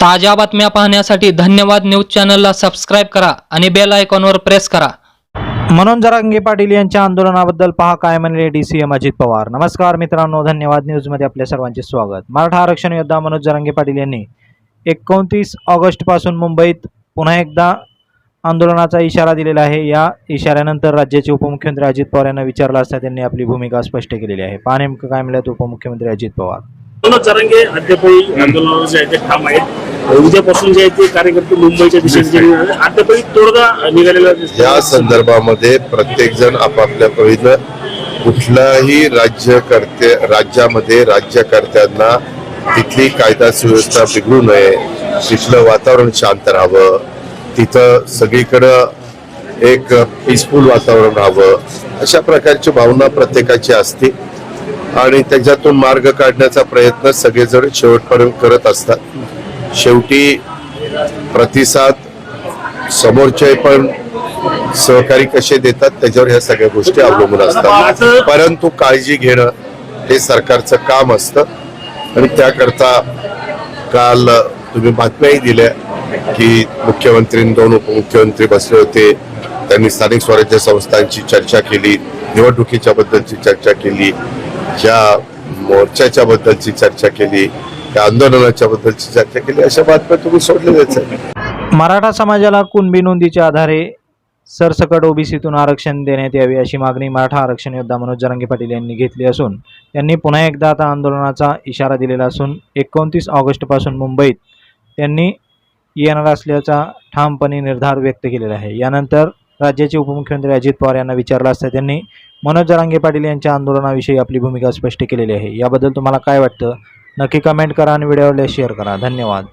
ताज्या बातम्या पाहण्यासाठी धन्यवाद न्यूज चॅनलला सबस्क्राईब करा आणि बेल आयकॉनवर प्रेस करा. मनोज जरांगे पाटील यांच्या आंदोलनाबद्दल पहा काय म्हणले D C M Ajit Pawar. नमस्कार मित्रांनो धन्यवाद न्यूजमध्ये आपल्या सर्वांचे स्वागत. मराठा आरक्षण योद्धा मनोज जरांगे पाटील यांनी एकोणतीस ऑगस्टपासून मुंबईत पुन्हा एकदा आंदोलनाचा इशारा दिलेला आहे. या इशाऱ्यानंतर राज्याचे उपमुख्यमंत्री अजित पवार यांना विचारलं असता त्यांनी आपली भूमिका स्पष्ट केलेली आहे. पहा नेमकं काय मिळत उपमुख्यमंत्री अजित पवार. मनोज जरांगे अद्यापही आंदोलनावर जे आहे ते ठाम आहेत. उद्यापासून जे आहे ते कार्यकर्ते मुंबईच्या दिशेने अद्यापही तोडगा निघालेला. या संदर्भामध्ये प्रत्येक जण आपापल्या परीनं कुठल्याही राज्यकर्ते राज्यामध्ये राज्यकर्त्यांना तिथली कायदा सुव्यवस्था बिघडू नये तिथलं वातावरण शांत राहावं तिथं सगळीकडं एक पीसफुल वातावरण राहावं अशा प्रकारची भावना प्रत्येकाची असते. आणि त्याच्यातून मार्ग काढण्याचा प्रयत्न सगळेजण शेवटपर्यंत करत असतात. शेवटी प्रतिसाद समोरचे पण सहकारी कसे देतात त्याच्यावर ह्या सगळ्या गोष्टी अवलंबून असतात. परंतु काळजी घेणं हे सरकारचं काम असतं. आणि त्याकरता काल तुम्ही बातम्याही दिल्या की मुख्यमंत्री दोन उपमुख्यमंत्री बसले होते. त्यांनी स्थानिक स्वराज्य संस्थांची चर्चा केली निवडणुकीच्या बद्दलची चर्चा केली ज्या मोर्चाच्या बद्दलची चर्चा केली. या आंदोलनाच्या बद्दलची चर्चा केली. अशा बातम्या तुम्ही सोडल्या जायचं मराठा समाजाला कुणबी नोंदीच्या आधारे सरसकट ओबीसीतून आरक्षण देण्यात यावे अशी मागणी मराठा आरक्षण योद्धा मनोज जरांगे पाटील यांनी घेतली असून त्यांनी पुन्हा एकदा आता आंदोलनाचा इशारा दिलेला असून एकोणतीस ऑगस्टपासून मुंबईत त्यांनी येणार असल्याचा ठामपणे निर्धार व्यक्त केलेला आहे. यानंतर राज्याचे उपमुख्यमंत्री अजित पवार यांना विचारलं असता त्यांनी मनोज जरांगे पाटील यांच्या आंदोलनाविषयी आपली भूमिका स्पष्ट केलेली आहे. याबद्दल तुम्हाला काय वाटतं? नक्की कमेंट करा आणि व्हिडिओला शेअर करा. धन्यवाद.